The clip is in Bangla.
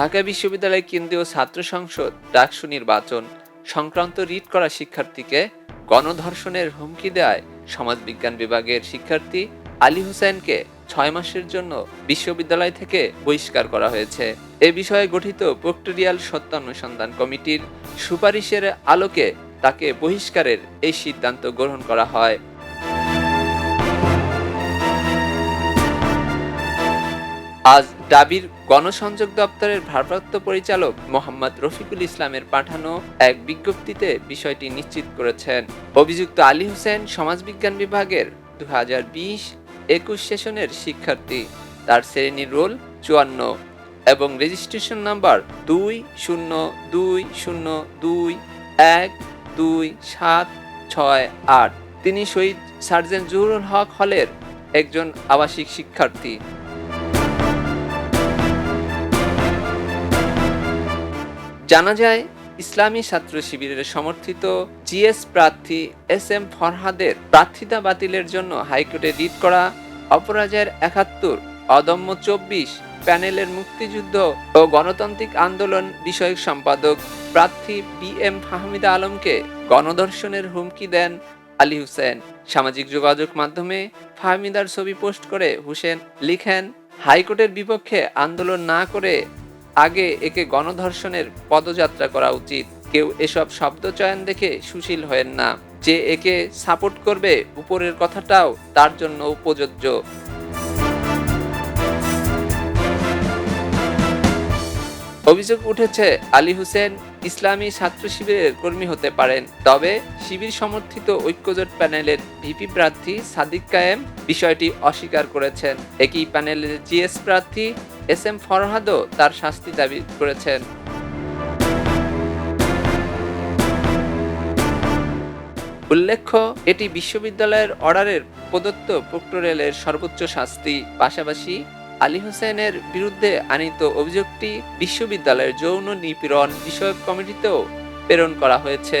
ঢাকা বিশ্ববিদ্যালয় কেন্দ্রীয় ছাত্র সংসদ ডাকসু নির্বাচন সংক্রান্ত রিট করা শিক্ষার্থীকে গণধর্ষণের হুমকি দেয় সমাজবিজ্ঞান বিভাগের শিক্ষার্থী আলী হোসেনকে ছয় মাসের জন্য বিশ্ববিদ্যালয় থেকে বহিষ্কার করা হয়েছে। এ বিষয়ে গঠিত প্রক্টোরিয়াল সত্যানুসন্ধান কমিটির সুপারিশের আলোকে তাকে বহিষ্কারের এই সিদ্ধান্ত গ্রহণ করা হয়। আজ ডাবির গণসংযোগ দপ্তরের ভারপ্রাপ্ত পরিচালক মোহাম্মদ রফিকুল ইসলামের পাঠানো এক বিজ্ঞপ্তিতে বিষয়টি নিশ্চিত করেছেন। অভিযুক্ত আলী হোসেন সমাজবিজ্ঞান বিভাগের দু হাজার বিশ একুশ সেশনের শিক্ষার্থী। তার শ্রেণির রোল চুয়ান্ন এবং রেজিস্ট্রেশন নাম্বার দুই শূন্য দুই শূন্য দুই এক দুই সাত ছয় আট। তিনি শহীদ সার্জেন্ট জহুরুল হক হলের একজন আবাসিক শিক্ষার্থী। জানা যায়, ইসলামী ছাত্র শিবিরের সমর্থিত জিএস প্রার্থী এস এম ফরহাদের প্রার্থিতা বাতিলের জন্য হাইকোর্টে রিট করা অপরাজয়ের একাত্তর, অদম্য চব্বিশ প্যানেলের মুক্তিযুদ্ধ ও গণতান্ত্রিক আন্দোলন বিষয়ক সম্পাদক প্রার্থী বি এম ফাহমিদা আলমকে গণধর্ষণের হুমকি দেন আলী হুসেন। সামাজিক যোগাযোগ মাধ্যমে ফাহমিদার ছবি পোস্ট করে হুসেন লিখেন, হাইকোর্টের বিপক্ষে আন্দোলন না করে আগে একে গণধর্ষণের পদযাত্রা করা উচিত। কেউ এসব শব্দ চয়ন দেখে সুশীল হয়েন না। যে একে সাপোর্ট করবে উপরের কথাটাও তার জন্য উপযোজ্য। অভিযোগ উঠেছে, আলী হোসেন ইসলামী ছাত্র শিবিরের কর্মী হতে পারেন। তবে শিবির সমর্থিত ঐক্যজোট প্যানেলের ভিপি প্রার্থী সাদিক কায়েম বিষয়টি অস্বীকার করেছেন। একই প্যানেলের জিএস প্রার্থী এস এম ফরহাদও তার শাস্তি দাবি করেছেন। উল্লেখ্য, এটি বিশ্ববিদ্যালয়ের অর্ডারের প্রদত্ত প্রক্টোরিয়ালের সর্বোচ্চ শাস্তি। পাশাপাশি আলী হোসেনের বিরুদ্ধে আনিত অভিযোগটি বিশ্ববিদ্যালয়ের যৌন নিপীড়ন বিষয়ক কমিটিতেও প্রেরণ করা হয়েছে।